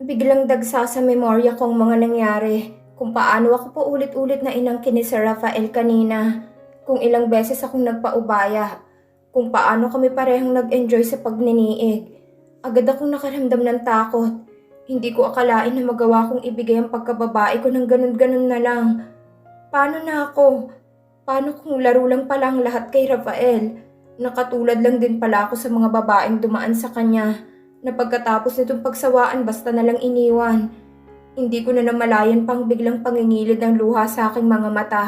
Biglang dagsa sa memorya ko ang mga nangyari. Kung paano ako pa ulit-ulit na inangkin ni Sir Rafael kanina. Kung ilang beses akong nagpaubaya. Kung paano kami parehong nag-enjoy sa pagniniig. Agad akong nakaramdam ng takot. Hindi ko akalain na magawa kong ibigay ang pagkababae ko ng ganun-ganun na lang. Paano na ako? Paano kung laro lang pala ang lahat kay Rafael? Nakatulad lang din pala ako sa mga babaeng dumaan sa kanya na pagkatapos nitong pagsawaan basta na lang iniwan. Hindi ko na namalayan pang biglang pangingilid ng luha sa aking mga mata.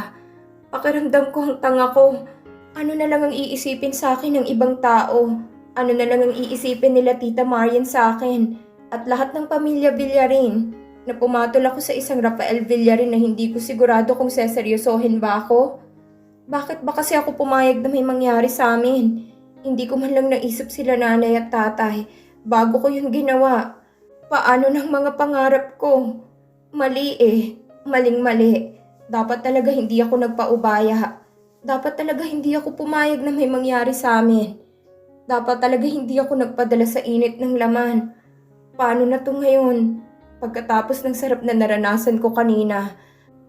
Pakiramdam ko ang tanga ko. Ano na lang ang iisipin sa akin ng ibang tao? Ano na lang ang iisipin nila Tita Marian sa akin? At lahat ng pamilya Villarin? Na pumatol ako sa isang Rafael Villarin na hindi ko sigurado kung seseryosohin ba ako? Bakit ba kasi ako pumayag na may mangyari sa amin? Hindi ko man lang naisip sila nanay at tatay bago ko yun ginawa. Paano ng mga pangarap ko? Mali eh. Maling-mali. Dapat talaga hindi ako nagpaubaya. Dapat talaga hindi ako pumayag na may mangyari sa amin. Dapat talaga hindi ako nagpadala sa init ng laman. Paano na to ngayon? Pagkatapos ng sarap na naranasan ko kanina,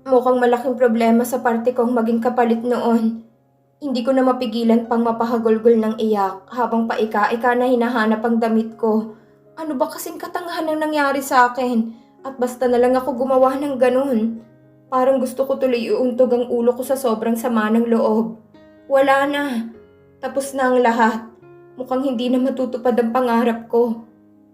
mukhang malaking problema sa parte kong maging kapalit noon. Hindi ko na mapigilan pang mapahagulgol ng iyak habang paika-ika na hinahanap ang damit ko. Ano ba kasing katangahan ang nangyari sa akin? At basta na lang ako gumawa ng ganun. Parang gusto ko tuloy iuntog ang ulo ko sa sobrang sama ng loob. Wala na. Tapos na ang lahat. Mukhang hindi na matutupad ang pangarap ko.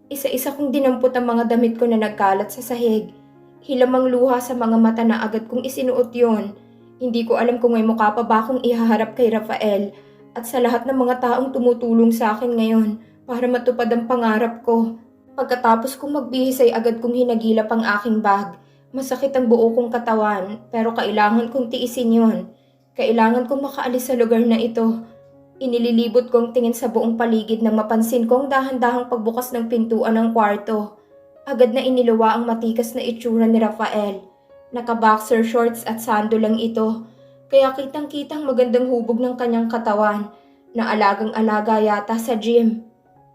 Isa-isa kong dinampot ang mga damit ko na nagkalat sa sahig. Hilamang luha sa mga mata na agad kong isinuot yon. Hindi ko alam kung may mukha pa ba akong ihaharap kay Rafael at sa lahat ng mga taong tumutulong sa akin ngayon para matupad ang pangarap ko. Pagkatapos kong magbihis ay agad kong hinagilap ang aking bag. Masakit ang buo kong katawan pero kailangan kong tiisin yon. Kailangan kong makaalis sa lugar na ito. Inililibot kong tingin sa buong paligid nang mapansin kong dahan-dahang pagbukas ng pintuan ng kwarto. Agad na iniluwa ang matikas na itsura ni Rafael. Naka-boxer shorts at sando lang ito. Kaya kitang-kitang magandang hubog ng kanyang katawan na alagang-alaga yata sa gym.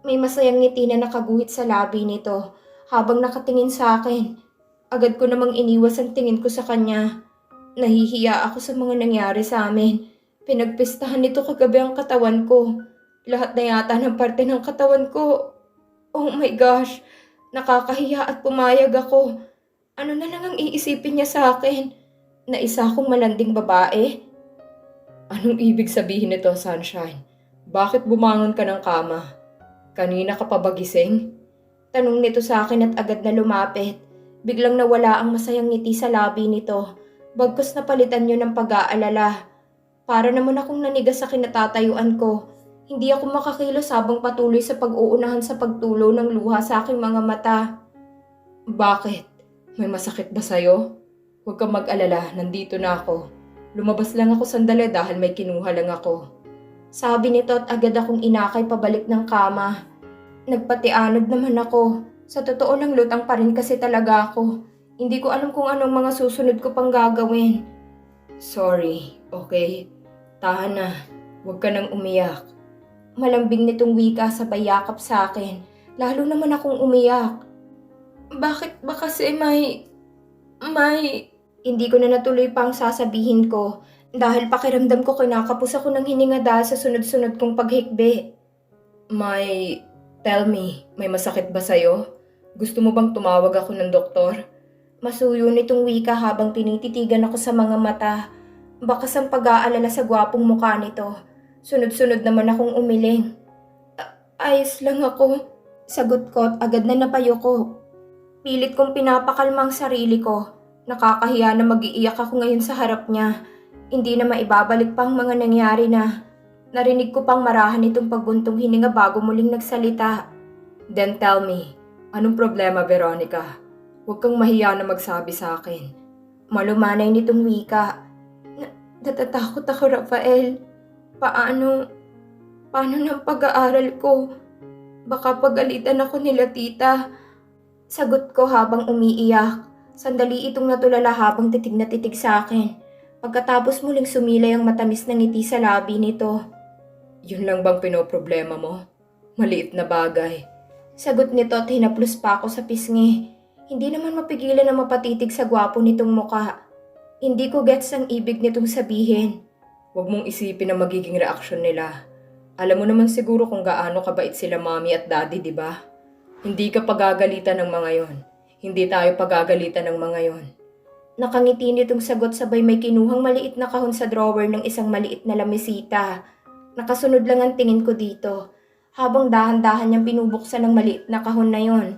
May masayang ngiti na nakaguhit sa labi nito habang nakatingin sa akin. Agad ko namang iniwas ang tingin ko sa kanya. Nahihiya ako sa mga nangyari sa amin. Pinagpistahan nito kagabi ang katawan ko. Lahat na yata ng parte ng katawan ko. Oh my gosh, nakakahiya at pumayag ako. Ano na lang ang iisipin niya sa akin? Na isa akong malanding babae? Anong ibig sabihin nito, Sunshine? Bakit bumangon ka ng kama? Kanina ka pa ba gising? Tanong nito sa akin at agad na lumapit. Biglang nawala ang masayang ngiti sa labi nito. Bagkus napalitan yun ng pag-aalala. Para naman akong nanigas sa kinatatayuan ko. Hindi ako makakilos habang patuloy sa pag-uunahan sa pagtulo ng luha sa aking mga mata. Bakit? May masakit ba sa'yo? Huwag kang mag-alala, nandito na ako. Lumabas lang ako sandali dahil may kinuha lang ako. Sabi nito at agad akong inakay pabalik ng kama. Nagpatianod naman ako. Sa totoo lang lutang pa rin kasi talaga ako. Hindi ko alam kung anong mga susunod ko pang gagawin. Sorry, okay? Tahan na, huwag ka nang umiyak. Malambing nitong wika sa bayakap sa akin. Lalo naman akong umiyak. Bakit ba kasi may... may... Hindi ko na natuloy pang sasabihin ko dahil pakiramdam ko kinakapos ako ng hininga dahil sa sunod-sunod kong paghikbi. May... Tell me, may masakit ba sa'yo? Gusto mo bang tumawag ako ng doktor? Masuyo nitong wika habang tinititigan ako sa mga mata. Bakas ang pag-aalala sa gwapong mukha nito. Sunod-sunod naman akong umiling. "A- Ayos lang ako. Sagot ko at agad na napayo ko. Pilit kong pinapakalma ang sarili ko. Nakakahiya na mag-iiyak ako ngayon sa harap niya. Hindi na maibabalik pa ang mga nangyari na. Narinig ko pang marahan itong pagbuntong hininga bago muling nagsalita. Then tell me, anong problema Veronica? Huwag kang mahiya na magsabi sa akin. Malumanay nitong wika. Na- natatakot ako, Rafael. Paano? Paano ng pag-aaral ko? Baka pagalitan ako nila tita. Sagot ko habang umiiyak. Sandali itong natulala habang titig na titig sa akin. Pagkatapos muling sumilay ang matamis na ngiti sa labi nito. Yun lang bang pinoproblema mo? Maliit na bagay. Sagot nito at hinaplos pa ako sa pisngi. Hindi naman mapigilan na mapatitig sa gwapo nitong muka. Hindi ko gets ang ibig nitong sabihin. Huwag mong isipin ang magiging reaksyon nila. Alam mo naman siguro kung gaano kabait sila mami at daddy, di ba? Hindi ka pagagalitan ng mga yon. Hindi tayo pagagalitan ng mga yon. Nakangiti nitong sagot sabay may kinuhang maliit na kahon sa drawer ng isang maliit na lamisita. Nakasunod lang ang tingin ko dito, habang dahan-dahan niyang binubuksan ng maliit na kahon na yon.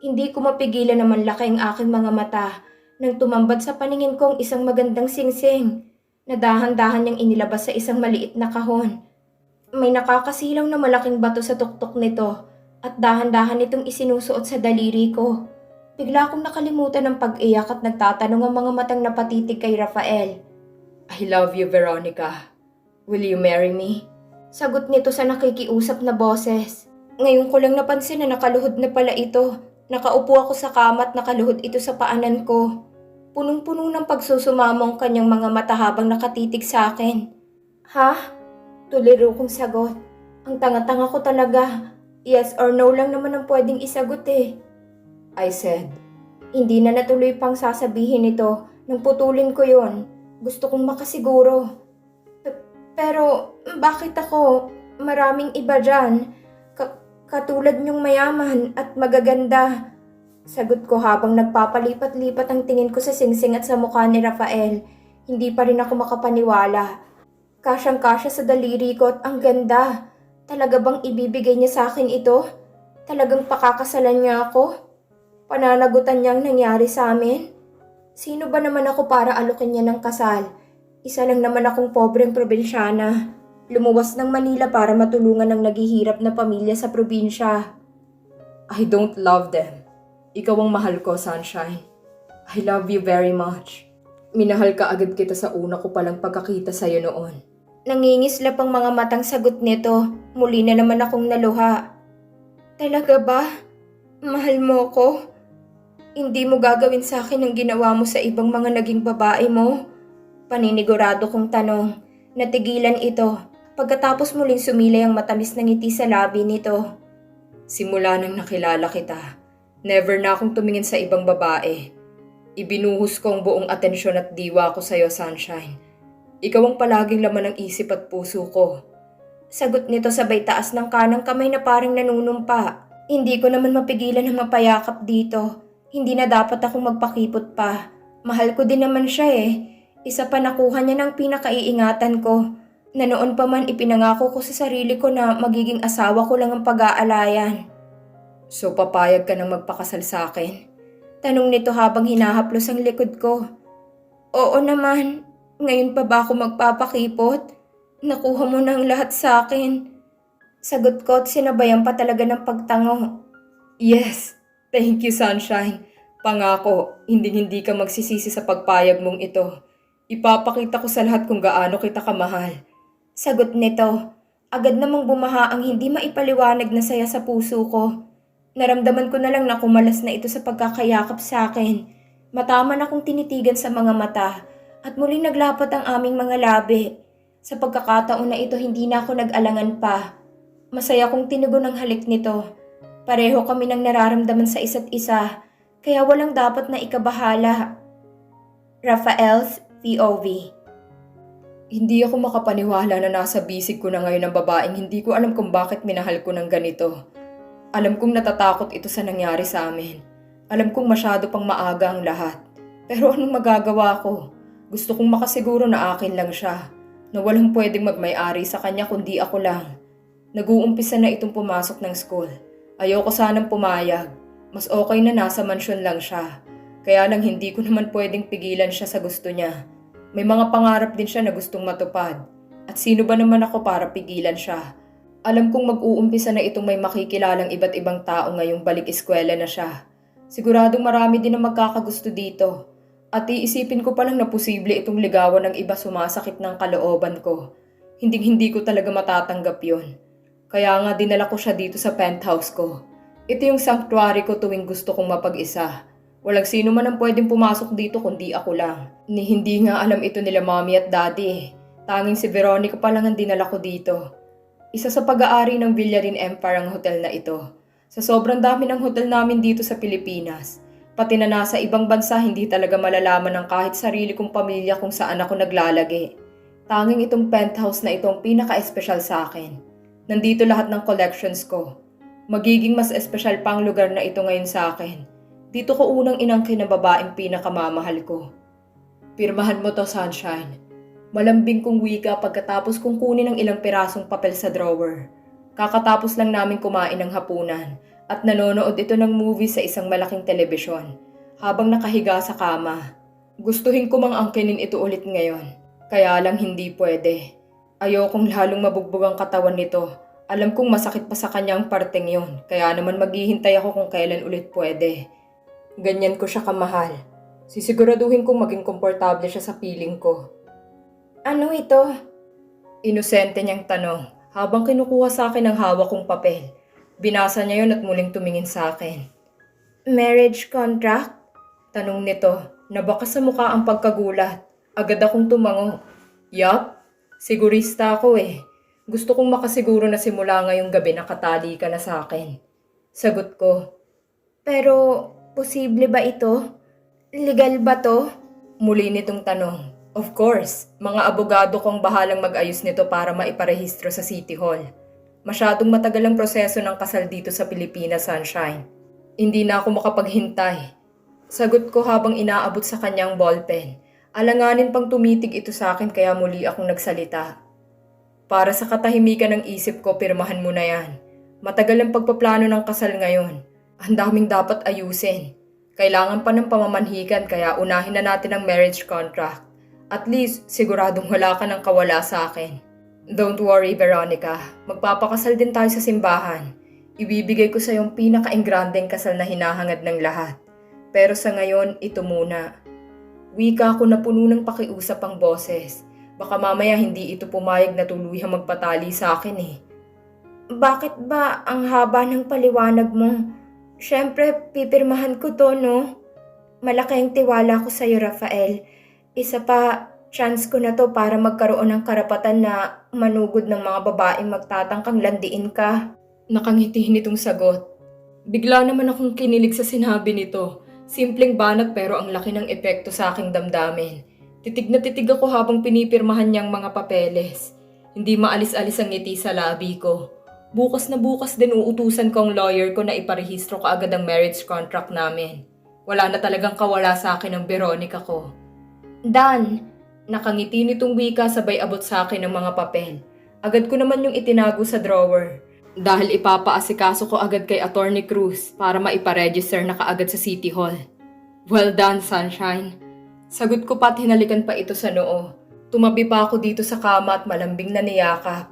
Hindi ko mapigilan na manlaki ang aking mga mata nang tumambad sa paningin ko ang isang magandang singsing na dahan-dahan niyang inilabas sa isang maliit na kahon. May nakakasilaw na malaking bato sa tuktok nito at dahan-dahan itong isinusuot sa daliri ko. Bigla akong nakalimutan ng pag-iyak at nagtatanong ang mga matang napatitig kay Rafael. I love you, Veronica. Will you marry me? Sagot nito sa nakikiusap na boses. Ngayon ko lang napansin na nakaluhod na pala ito. Nakaupo ako sa kama at nakaluhod ito sa paanan ko. Punong-puno ng pagsusumamo ang kanyang mga mata habang nakatitig sa akin. Ha? Tuliro kong sagot. Ang tanga-tanga ko talaga. Yes or no lang naman ang pwedeng isagot eh. I said, Hindi na natuloy pang sasabihin ito nang putulin ko yon. Gusto kong makasiguro. P- pero bakit ako? Maraming iba dyan. Ka- katulad niyong mayaman at magaganda. Sagot ko habang nagpapalipat-lipat ang tingin ko sa singsing at sa mukha ni Rafael. Hindi pa rin ako makapaniwala. Kasyang-kasya sa daliri ko at ang ganda. Talaga bang ibibigay niya sa akin ito? Talagang pakakasalan niya ako? Pananagutan niyang nangyari sa amin? Sino ba naman ako para alukin niya ng kasal? Isa lang naman akong pobreng probinsyana. Lumuwas ng Manila para matulungan ng naghihirap na pamilya sa probinsya. I don't love them. Ikaw ang mahal ko, Sunshine. I love you very much. Minahal ka agad kita sa una ko palang pagkakita sa'yo noon. Nangingislap ang mga matang sagot nito. Muli na naman akong naluha. Talaga ba? Mahal mo ko? Hindi mo gagawin sa akin ang ginawa mo sa ibang mga naging babae mo? Paninigurado kong tanong. Natigilan ito. Pagkatapos muling sumilay ang matamis na ngiti sa labi nito. Simula nang nakilala kita, never na akong tumingin sa ibang babae. Ibinuhos ko ang buong atensyon at diwa ko sa'yo, Sunshine. Ikaw ang palaging laman ng isip at puso ko. Sagot nito sabay taas ng kanang kamay na parang nanunumpa. Hindi ko naman mapigilan na mapayakap dito. Hindi na dapat akong magpakipot pa. Mahal ko din naman siya eh. Isa pa nakuha niya ng pinakaiingatan ko. Na noon pa man ipinangako ko sa sarili ko na magiging asawa ko lang ang pag-aalayan. So papayag ka nang magpakasal sa akin? Tanong nito habang hinahaplos ang likod ko. Oo naman. Ngayon pa ba ako magpapakipot? Nakuha mo na ang lahat sa akin. Sagot ko at sinabayan pa talaga ng pagtango. Yes, thank you Sunshine. Pangako, hindi-hindi ka magsisisi sa pagpayag mong ito. Ipapakita ko sa lahat kung gaano kita kamahal. Sagot nito. Agad namang bumaha ang hindi maipaliwanag na saya sa puso ko. Naramdaman ko na lang na kumalas na ito sa pagkakayakap sa akin. Mataman akong tinitigan sa mga mata at muling naglapat ang aming mga labi. Sa pagkakataon na ito hindi na ako nag-alangan pa. Masaya kong tinugon ang halik nito. Pareho kami ng nararamdaman sa isa't isa, kaya walang dapat na ikabahala. Rafael's POV Hindi ako makapaniwala na nasa bisig ko na ngayon ang babaeng hindi ko alam kung bakit minahal ko ng ganito. Alam kong natatakot ito sa nangyari sa amin. Alam kong masyado pang maaga ang lahat. Pero anong magagawa ko? Gusto kong makasiguro na akin lang siya. Na walang pwedeng magmay-ari sa kanya kundi ako lang. Nag-uumpisa na itong pumasok ng school. Ayoko sanang pumayag. Mas okay na nasa mansyon lang siya. Kaya lang hindi ko naman pwedeng pigilan siya sa gusto niya. May mga pangarap din siya na gustong matupad. At sino ba naman ako para pigilan siya? Alam kong mag-uumpisa na itong may makikilalang iba't ibang tao ngayong balik eskwela na siya. Siguradong marami din ang magkakagusto dito. At iisipin ko palang na posible itong ligawan ng iba sumasakit ng kalooban ko. Hindi hindi ko talaga matatanggap yon. Kaya nga dinala ko siya dito sa penthouse ko. Ito yung sanctuary ko tuwing gusto kong mapag-isa. Walang sino man ang pwedeng pumasok dito kundi ako lang. Ni hindi nga alam ito nila mommy at daddy eh. Tanging si Veronica pa lang ang dinala ko dito. Isa sa pag-aari ng Villarin Empire ang hotel na ito. Sa sobrang dami ng hotel namin dito sa Pilipinas, Pati na nasa ibang bansa hindi talaga malalaman ng kahit sarili kong pamilya kung saan ako naglalagi. Tanging itong penthouse na itong pinaka-espesyal sa akin. Nandito lahat ng collections ko. Magiging mas espesyal pang lugar na ito ngayon sa akin. Dito ko unang inangkin ng babaeng pinakamamahal ko. Pirmahan mo to, Sunshine. Malambing kong wika pagkatapos kong kunin ng ilang pirasong papel sa drawer. Kakatapos lang namin kumain ng hapunan at nanonood ito ng movie sa isang malaking telebisyon habang nakahiga sa kama. Gustuhin ko mang angkinin ito ulit ngayon. Kaya lang hindi pwede. Ayokong lalong mabugbog ang katawan nito. Alam kong masakit pa sa kanyang parteng yon, kaya naman maghihintay ako kung kailan ulit pwede. Ganyan ko siya kamahal. Sisiguraduhin kong maging komportable siya sa piling ko. Ano ito? Inosente niyang tanong habang kinukuha sa akin ang hawak kong papel. Binasa niya yon at muling tumingin sa akin. Marriage contract? Tanong nito, nabaka sa mukha ang pagkagulat. Agad akong tumango. Yup, sigurista ako eh. Gusto kong makasiguro na simula ngayong gabi nakatali ka na sa akin. Sagot ko, Pero, posible ba ito? Legal ba to? muli nitong tanong. Of course, mga abogado kong bahalang mag-ayos nito para maiparehistro sa City Hall. Masyadong matagal ang proseso ng kasal dito sa Pilipinas, Sunshine. Hindi na ako makapaghintay. Sagot ko habang inaabot sa kanyang ballpen. Alanganin pang tumitig ito sa akin kaya muli akong nagsalita. Para sa katahimikan ng isip ko, pirmahan mo na yan. Matagal ang pagpaplano ng kasal ngayon. Ang daming dapat ayusin. Kailangan pa ng pamamanhikan kaya unahin na natin ang marriage contract. At least, siguradong wala ka ng kawala sa akin. Don't worry, Veronica. Magpapakasal din tayo sa simbahan. Ibibigay ko sa yung pinaka-engrandeng kasal na hinahangad ng lahat. Pero sa ngayon, ito muna. Wika ko na puno ng pakiusap ang boses. Baka mamaya hindi ito pumayag na tuluyang magpatali sa akin eh. Bakit ba ang haba ng paliwanag mo? Siyempre, pipirmahan ko to, no? Malaki ang tiwala ko sa'yo, Rafael. Isa pa, chance ko na to para magkaroon ng karapatan na manugod ng mga babaeng magtatangkang landiin ka. Nakangiti nitong sagot. Bigla naman akong kinilig sa sinabi nito. Simpleng banat pero ang laki ng epekto sa aking damdamin. Titig na titig ako habang pinipirmahan niyang mga papeles. Hindi maalis-alis ang ngiti sa labi ko. Bukas na bukas din uutusan ko ang lawyer ko na iparehistro ka agad ang marriage contract namin. Wala na talagang kawala sa akin ang Veronica ko. Dan, Nakangiti nitong wika sabay abot sa akin ng mga papel. Agad ko naman yung itinago sa drawer. Dahil ipapaasikaso ko agad kay Attorney Cruz para maiparegister na kaagad sa City Hall. Well done, Sunshine. Sagot ko pa't hinalikan pa ito sa noo. Tumabi pa ako dito sa kama at malambing na niyakap.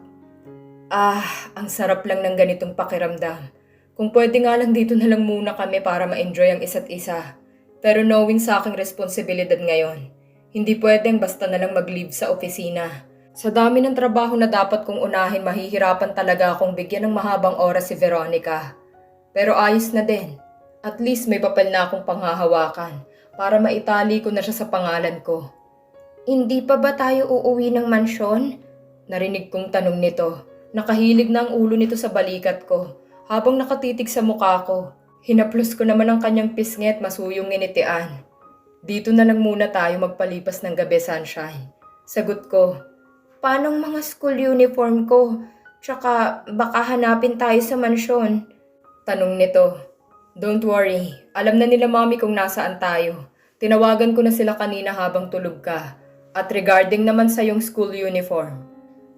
Ah, ang sarap lang ng ganitong pakiramdam. Kung pwede nga lang dito na lang muna kami para ma-enjoy ang isa't isa. Pero knowing sa aking responsibilidad ngayon, hindi pwedeng basta na lang mag-leave sa opisina. Sa dami ng trabaho na dapat kong unahin, mahihirapan talaga akong bigyan ng mahabang oras si Veronica. Pero ayos na din. At least may papel na akong panghahawakan para maitali ko na siya sa pangalan ko. hindi pa ba tayo uuwi ng mansyon? Narinig kong tanong nito. Nakahilig na ang ulo nito sa balikat ko habang nakatitig sa mukha ko. Hinaplos ko naman ang kanyang pisngi at masuyong nginitian. Dito na lang muna tayo magpalipas ng gabi, Sunshine. Sagot ko, Paanong mga school uniform ko? Tsaka baka hanapin tayo sa mansyon. tanong nito. Don't worry, alam na nila mami kung nasaan tayo. Tinawagan ko na sila kanina habang tulog ka. At regarding naman sa yung school uniform,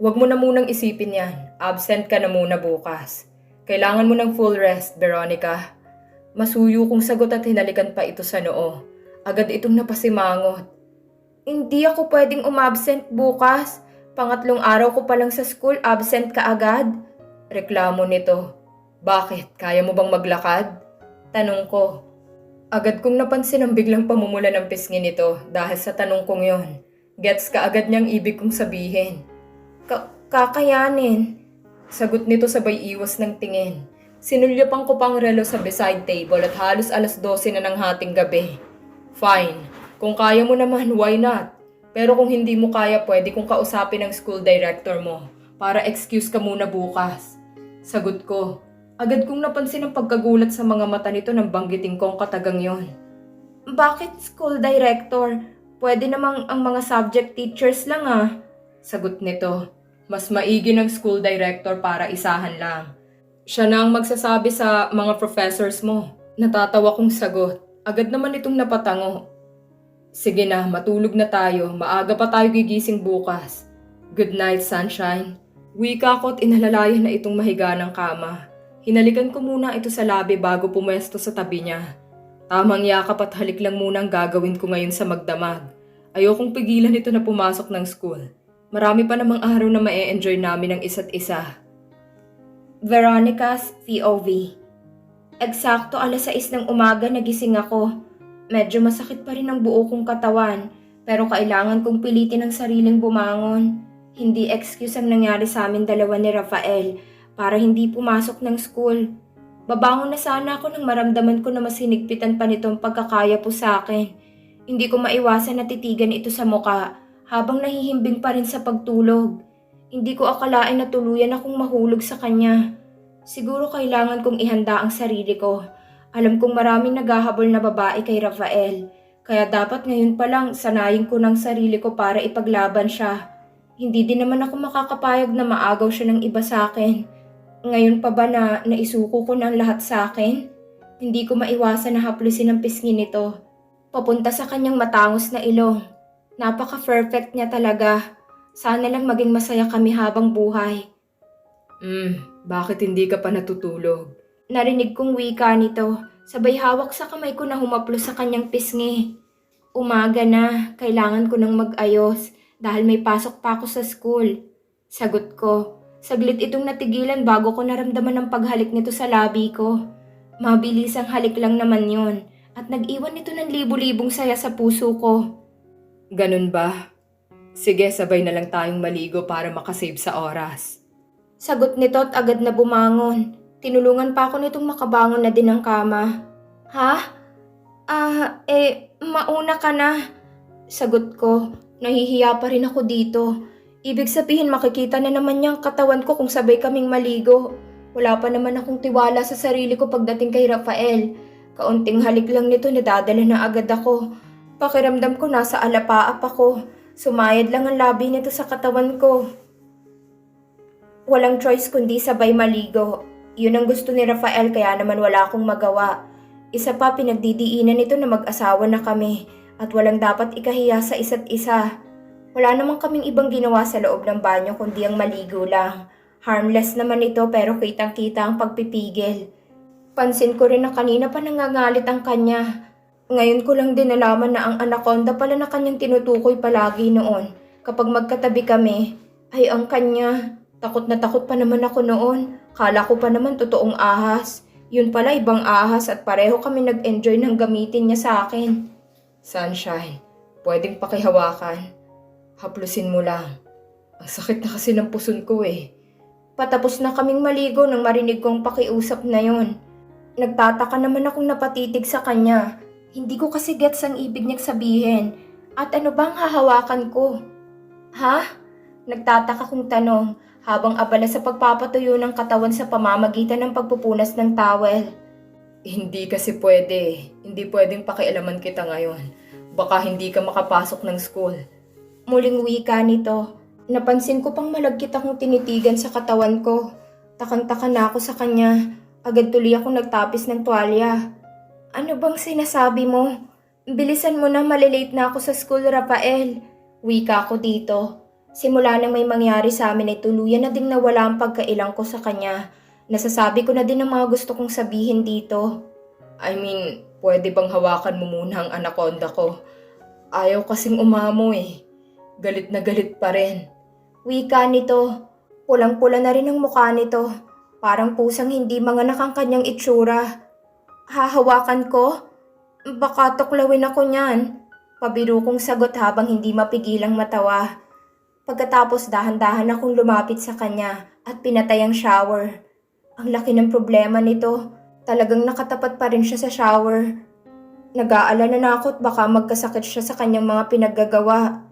huwag mo na munang isipin yan. Absent ka na muna bukas. Kailangan mo ng full rest, Veronica. Masuyo kong sagot at hinalikan pa ito sa noo. Agad itong napasimangot. Hindi ako pwedeng umabsent bukas. Pangatlong araw ko pa lang sa school, absent ka agad. Reklamo nito. Bakit? Kaya mo bang maglakad? Tanong ko. Agad kong napansin ang biglang pamumula ng pisngi nito dahil sa tanong kong yon. Gets ka agad niyang ibig kong sabihin. Ka- kakayanin. Sagot nito sabay iwas ng tingin. Sinulyapan ko pang relo sa beside table at halos alas 12 na ng hating gabi. Fine. Kung kaya mo naman, why not? Pero kung hindi mo kaya, pwede kong kausapin ang school director mo para excuse ka muna bukas. Sagot ko. Agad kong napansin ang pagkagulat sa mga mata nito nang banggitin ko ang katagang yon. Bakit school director? Pwede namang ang mga subject teachers lang ah. Sagot nito, mas maigi ng school director para isahan lang. Siya na ang magsasabi sa mga professors mo. Natatawa kong sagot. Agad naman itong napatango. Sige na, matulog na tayo. Maaga pa tayo gigising bukas. Good night, sunshine. Wika ko at inalalayan na itong mahiga ng kama. Hinalikan ko muna ito sa labi bago pumwesto sa tabi niya. Tamang yakap at halik lang muna ang gagawin ko ngayon sa magdamag. Ayokong pigilan ito na pumasok ng school. Marami pa namang araw na ma-enjoy namin ang isa't isa. Veronica's POV Eksakto alas 6 ng umaga nagising ako. Medyo masakit pa rin ang buo kong katawan, pero kailangan kong pilitin ang sariling bumangon. Hindi excuse ang nangyari sa amin dalawa ni Rafael para hindi pumasok ng school. Babangon na sana ako nang maramdaman ko na mas hinigpitan pa nitong pagkakaya po sa akin. Hindi ko maiwasan na titigan ito sa muka habang nahihimbing pa rin sa pagtulog. Hindi ko akalain na tuluyan akong mahulog sa kanya. Siguro kailangan kong ihanda ang sarili ko. Alam kong maraming naghahabol na babae kay Rafael. Kaya dapat ngayon pa lang sanayin ko ng sarili ko para ipaglaban siya. Hindi din naman ako makakapayag na maagaw siya ng iba sa akin. Ngayon pa ba na naisuko ko ng lahat sa akin? Hindi ko maiwasan na haplusin ang pisngi nito. Papunta sa kanyang matangos na ilong. Napaka-perfect niya talaga. Sana lang maging masaya kami habang buhay. Hmm, bakit hindi ka pa natutulog? Narinig kong wika nito. Sabay hawak sa kamay ko na humaplo sa kanyang pisngi. Umaga na, kailangan ko nang mag-ayos dahil may pasok pa ako sa school. Sagot ko. Saglit itong natigilan bago ko naramdaman ang paghalik nito sa labi ko. Mabilis ang halik lang naman yon at nag-iwan ito ng libu-libong saya sa puso ko. Ganun ba? Sige, sabay na lang tayong maligo para makasave sa oras. Sagot nito at agad na bumangon. Tinulungan pa ako nitong makabangon na din ng kama. Ha? Ah, eh, mauna ka na. Sagot ko, nahihiya pa rin ako dito. Ibig sabihin makikita na naman niya ang katawan ko kung sabay kaming maligo. Wala pa naman akong tiwala sa sarili ko pagdating kay Rafael. Kaunting halik lang nito nadadala na agad ako. Pakiramdam ko nasa alapaap ako. Sumayad lang ang labi nito sa katawan ko. Walang choice kundi sabay maligo. Yun ang gusto ni Rafael kaya naman wala akong magawa. Isa pa pinagdidiinan nito na mag-asawa na kami at walang dapat ikahiya sa isa't isa. Wala namang kaming ibang ginawa sa loob ng banyo kundi ang maligo lang. Harmless naman ito pero kitang-kita ang pagpipigil. Pansin ko rin na kanina pa nangangalit ang kanya. Ngayon ko lang din nalaman na ang anaconda pala na kanyang tinutukoy palagi noon. Kapag magkatabi kami, ay ang kanya. Takot na takot pa naman ako noon. Kala ko pa naman totoong ahas. Yun pala ibang ahas at pareho kami nag-enjoy ng gamitin niya sa akin. Sunshine, pwedeng pakihawakan. Haplusin mo lang. Ang sakit na kasi ng puson ko eh. Patapos na kaming maligo nang marinig kong pakiusap na yon. Nagtataka naman akong napatitig sa kanya. Hindi ko kasi gets ang ibig niyang sabihin. At ano bang hahawakan ko? Ha? Nagtataka kong tanong habang abala sa pagpapatuyo ng katawan sa pamamagitan ng pagpupunas ng towel. Hindi kasi pwede. Hindi pwedeng pakialaman kita ngayon. Baka hindi ka makapasok ng school. Muling wika nito. Napansin ko pang malagkit akong tinitigan sa katawan ko. Takang-taka na ako sa kanya. Agad tuloy ako nagtapis ng tuwalya. Ano bang sinasabi mo? Bilisan mo na malilate na ako sa school, Rafael. Wika ako dito. Simula nang may mangyari sa amin ay tuluyan na ding nawala ang pagkailang ko sa kanya. Nasasabi ko na din ang mga gusto kong sabihin dito. I mean, pwede bang hawakan mo muna ang anaconda ko? Ayaw kasing umamo eh. Galit na galit pa rin. Wika nito. Pulang-pula na rin ang mukha nito. Parang pusang hindi mga nakang kanyang itsura. Hahawakan ko? Baka tuklawin ako niyan. Pabiro kong sagot habang hindi mapigilang matawa. Pagkatapos dahan-dahan akong lumapit sa kanya at pinatay ang shower. Ang laki ng problema nito. Talagang nakatapat pa rin siya sa shower. Nag-aalala na ako baka magkasakit siya sa kanyang mga pinaggagawa.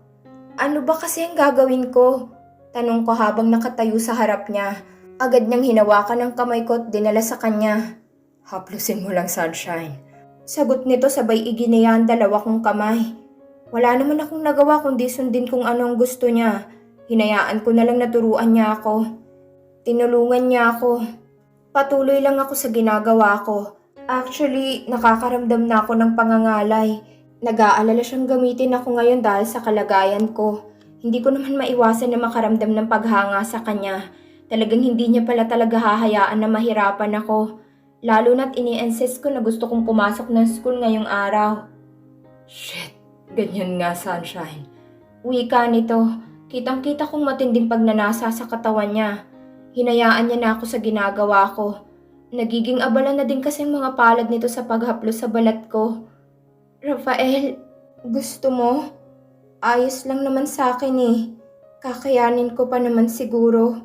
Ano ba kasi ang gagawin ko? Tanong ko habang nakatayo sa harap niya. Agad niyang hinawakan ang kamay ko at dinala sa kanya. Haplusin mo lang, Sunshine. Sagot nito sabay iginiya ang dalawa kong kamay. Wala naman akong nagawa kundi sundin kung anong gusto niya. Hinayaan ko na lang naturuan niya ako. Tinulungan niya ako. Patuloy lang ako sa ginagawa ko. Actually, nakakaramdam na ako ng pangangalay. Nag-aalala siyang gamitin ako ngayon dahil sa kalagayan ko. Hindi ko naman maiwasan na makaramdam ng paghanga sa kanya. Talagang hindi niya pala talaga hahayaan na mahirapan ako. Lalo na't ini-insist ko na gusto kong pumasok ng school ngayong araw. Shit, ganyan nga sunshine. Wika nito, kitang-kita kong matinding pagnanasa sa katawan niya. Hinayaan niya na ako sa ginagawa ko. Nagiging abala na din kasi mga palad nito sa paghaplos sa balat ko. Rafael, gusto mo? Ayos lang naman sa akin eh. Kakayanin ko pa naman siguro.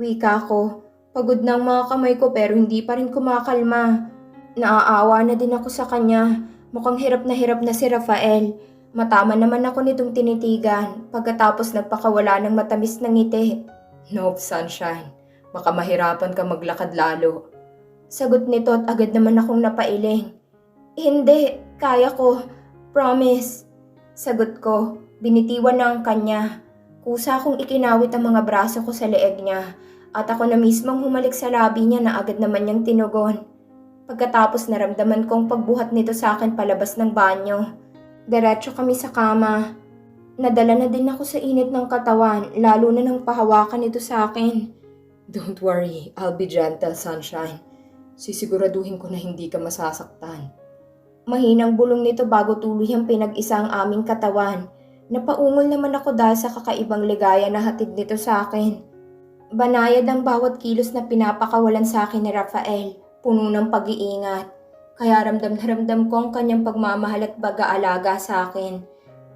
Wika ko. Pagod ang mga kamay ko pero hindi pa rin kumakalma. Naaawa na din ako sa kanya. Mukhang hirap na hirap na si Rafael. Matama naman ako nitong tinitigan pagkatapos nagpakawala ng matamis na ngiti. Nope, sunshine. Baka mahirapan ka maglakad lalo. Sagot nito at agad naman akong napailing. Hindi, kaya ko. Promise. Sagot ko, binitiwan na ang kanya. Kusa akong ikinawit ang mga braso ko sa leeg niya at ako na mismong humalik sa labi niya na agad naman niyang tinugon. Pagkatapos naramdaman kong pagbuhat nito sa akin palabas ng banyo. Diretso kami sa kama. Nadala na din ako sa init ng katawan lalo na nang pahawakan ito sa akin. Don't worry, I'll be gentle, sunshine. Sisiguraduhin ko na hindi ka masasaktan. Mahinang bulong nito bago tuluyang pinag-isa ang aming katawan. Napaungol naman ako dahil sa kakaibang ligaya na hatid nito sa akin. Banayad ang bawat kilos na pinapakawalan sa akin ni Rafael, puno ng pag-iingat. Kaya ramdam na ramdam ko ang kanyang pagmamahal at pag-aalaga sa akin.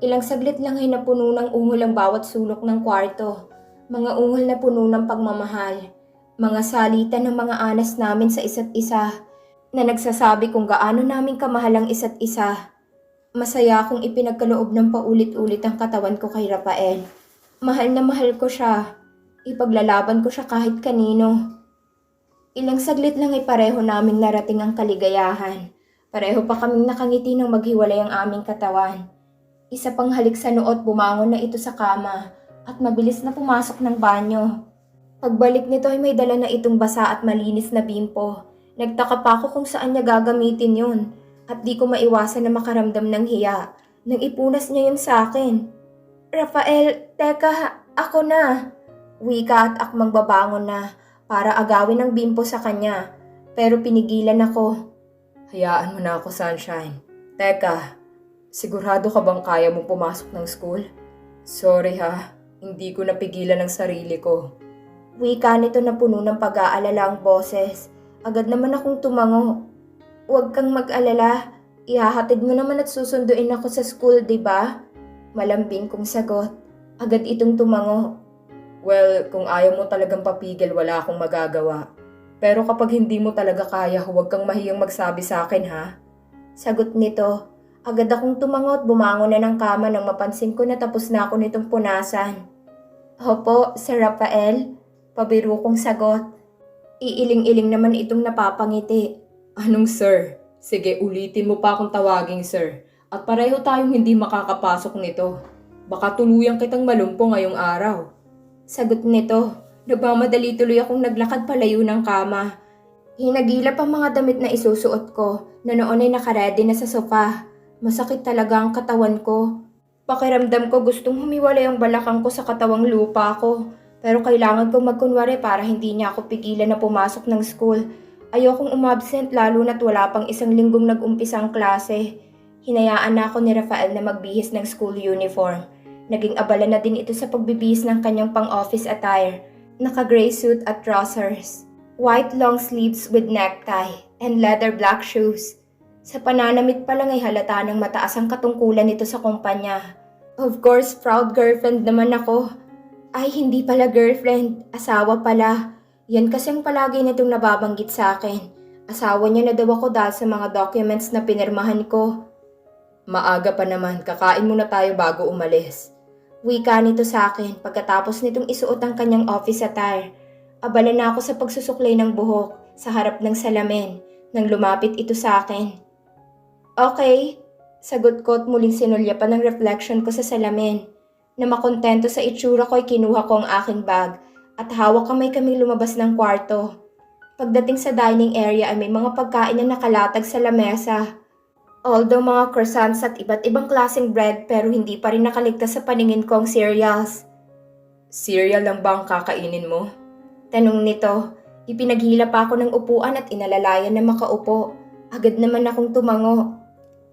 Ilang saglit lang ay napuno ng ungol ang bawat sulok ng kwarto. Mga ungol na puno ng pagmamahal. Mga salita ng mga anas namin sa isa't isa na nagsasabi kung gaano namin kamahal ang isa't isa. Masaya akong ipinagkaloob ng paulit-ulit ang katawan ko kay Rafael. Mahal na mahal ko siya. Ipaglalaban ko siya kahit kanino. Ilang saglit lang ay pareho naming narating ang kaligayahan. Pareho pa kaming nakangiti nang maghiwalay ang aming katawan. Isa pang halik sa noot bumangon na ito sa kama at mabilis na pumasok ng banyo. Pagbalik nito ay may dala na itong basa at malinis na bimpo. Nagtaka pa ako kung saan niya gagamitin yun at di ko maiwasan na makaramdam ng hiya nang ipunas niya yun sa akin. Rafael, teka, ako na. Wika at akmang babangon na para agawin ang bimpo sa kanya pero pinigilan ako. Hayaan mo na ako, sunshine. Teka, sigurado ka bang kaya mong pumasok ng school? Sorry ha, hindi ko napigilan ang sarili ko. Wika nito na puno ng pag-aalala ang boses. Agad naman akong tumango. Huwag kang mag-alala. Ihahatid mo naman at susunduin ako sa school, di ba? Malambing kong sagot. Agad itong tumango. Well, kung ayaw mo talagang papigil, wala akong magagawa. Pero kapag hindi mo talaga kaya, huwag kang mahiyang magsabi sa akin ha. Sagot nito. Agad akong tumango at bumangon na ng kama nang mapansin ko na tapos na ako nitong punasan. Opo, Sir Rafael. Pabiro kong sagot. Iiling-iling naman itong napapangiti. Anong sir? Sige, ulitin mo pa akong tawaging sir. At pareho tayong hindi makakapasok nito. Baka tuluyan kitang malumpo ngayong araw. Sagot nito. Nagmamadali tuloy akong naglakad palayo ng kama. Hinagilap ang mga damit na isusuot ko na noon ay nakaredy na sa sofa. Masakit talaga ang katawan ko. Pakiramdam ko gustong humiwalay ang balakang ko sa katawang lupa ko. Pero kailangan kong magkunwari para hindi niya ako pigilan na pumasok ng school. Ayokong umabsent lalo na't wala pang isang linggong nag-umpisa ang klase. Hinayaan na ako ni Rafael na magbihis ng school uniform. Naging abala na din ito sa pagbibihis ng kanyang pang-office attire. Naka-gray suit at trousers. White long sleeves with necktie and leather black shoes. Sa pananamit pa lang ay halata ng mataas ang katungkulan nito sa kumpanya. Of course, proud girlfriend naman ako. Ay, hindi pala girlfriend. Asawa pala. Yan kasi ang palagi nitong nababanggit sa akin. Asawa niya na daw ako dahil sa mga documents na pinirmahan ko. Maaga pa naman, kakain muna tayo bago umalis. Wika nito sa akin pagkatapos nitong isuot ang kanyang office attire. Abala na ako sa pagsusuklay ng buhok sa harap ng salamin nang lumapit ito sa akin. Okay. Sagot ko at muling sinulya pa ng reflection ko sa salamin. Na makontento sa itsura ko ay kinuha ko ang aking bag at hawak kamay kaming lumabas ng kwarto. Pagdating sa dining area ay may mga pagkain na nakalatag sa lamesa. Although mga croissants at iba't ibang klaseng bread pero hindi pa rin nakaligtas sa paningin ko ang cereals. Cereal lang ba ang kakainin mo? Tanong nito, ipinaghila pa ako ng upuan at inalalayan na makaupo. Agad naman akong tumango.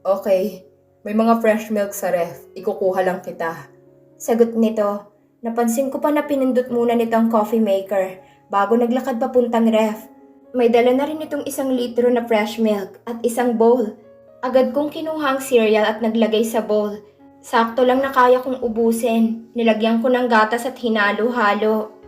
Okay, may mga fresh milk sa ref. Ikukuha lang kita. Sagot nito, napansin ko pa na pinindot muna nitong coffee maker bago naglakad papuntang ref. May dala na rin itong isang litro na fresh milk at isang bowl. Agad kong kinuha ang cereal at naglagay sa bowl. Sakto lang na kaya kong ubusin. Nilagyan ko ng gatas at hinalo-halo.